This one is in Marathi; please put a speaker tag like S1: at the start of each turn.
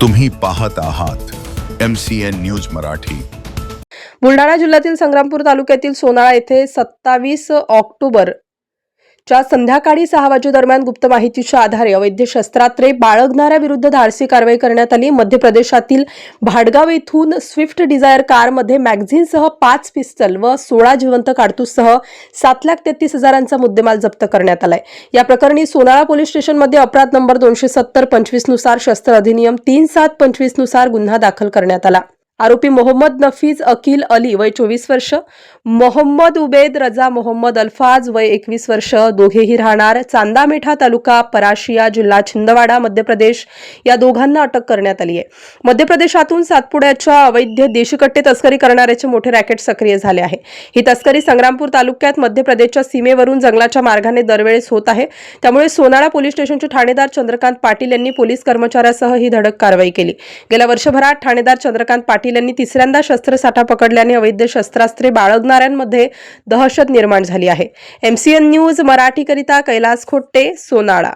S1: तुम्ही पाहत आहात M C N news Marathi.
S2: Buldhana जिल्ह्यातील संग्रामपूर तालुक्यातील सोनाळा येथे सत्तावीस ऑक्टोबर च्या संध्याकाळी सहा वाजेदरम्यान गुप्त माहितीच्या आधारे अवैध शस्त्रात्रे बाळगणाऱ्याविरुद्ध धाडसी कारवाई करण्यात आली. मध्य प्रदेशातील भाडगाव येथून स्विफ्ट डिझायर कारमध्ये मॅगझिनसह पाच पिस्तल व सोळा जिवंत काडतूससह सात लाख तेहतीस हजारांचा मुद्देमाल जप्त करण्यात आलाय. या प्रकरणी सोनाळा पोलीस स्टेशनमध्ये अपराध नंबर दोनशे सत्तर पंचवीसनुसार शस्त्र अधिनियम तीन सात पंचवीसनुसार गुन्हा दाखल करण्यात आला. आरोपी मोहम्मद नफीज अकील अली वय चोवीस वर्ष मोहम्मद उबेद रजा मोहम्मद अल्फाज वय एकवीस वर्ष दोघेही राहणार चांदामेठा तालुका पराशिया जिल्हा छिंदवाडा मध्य प्रदेश. या दोघांना अटक करण्यात आली आहे. मध्य प्रदेशातून सातपुड्याच्या अवैध देशीकट्टे तस्करी करणाऱ्याचे मोठे रॅकेट सक्रिय झाले आहे. ही तस्करी संग्रामपूर तालुक्यात मध्य प्रदेशच्या सीमेवरून जंगलाच्या मार्गाने दरवेळेस होत आहे. त्यामुळे सोनाळा पोलीस स्टेशनचे ठाणेदार चंद्रकांत पाटील यांनी पोलीस कर्मचाऱ्यासह ही धडक कारवाई केली. गेल्या वर्षभरात ठाणेदार चंद्रकांत पाटील पाटील यांनी तिसऱ्यांदा शस्त्रसाठा पकडल्याने अवैध शस्त्रास्त्रे बाळगणाऱ्यांमध्ये दहशत निर्माण झाली आहे. एमसीएन न्यूज मराठीकरिता कैलास खोट्टे सोनाळा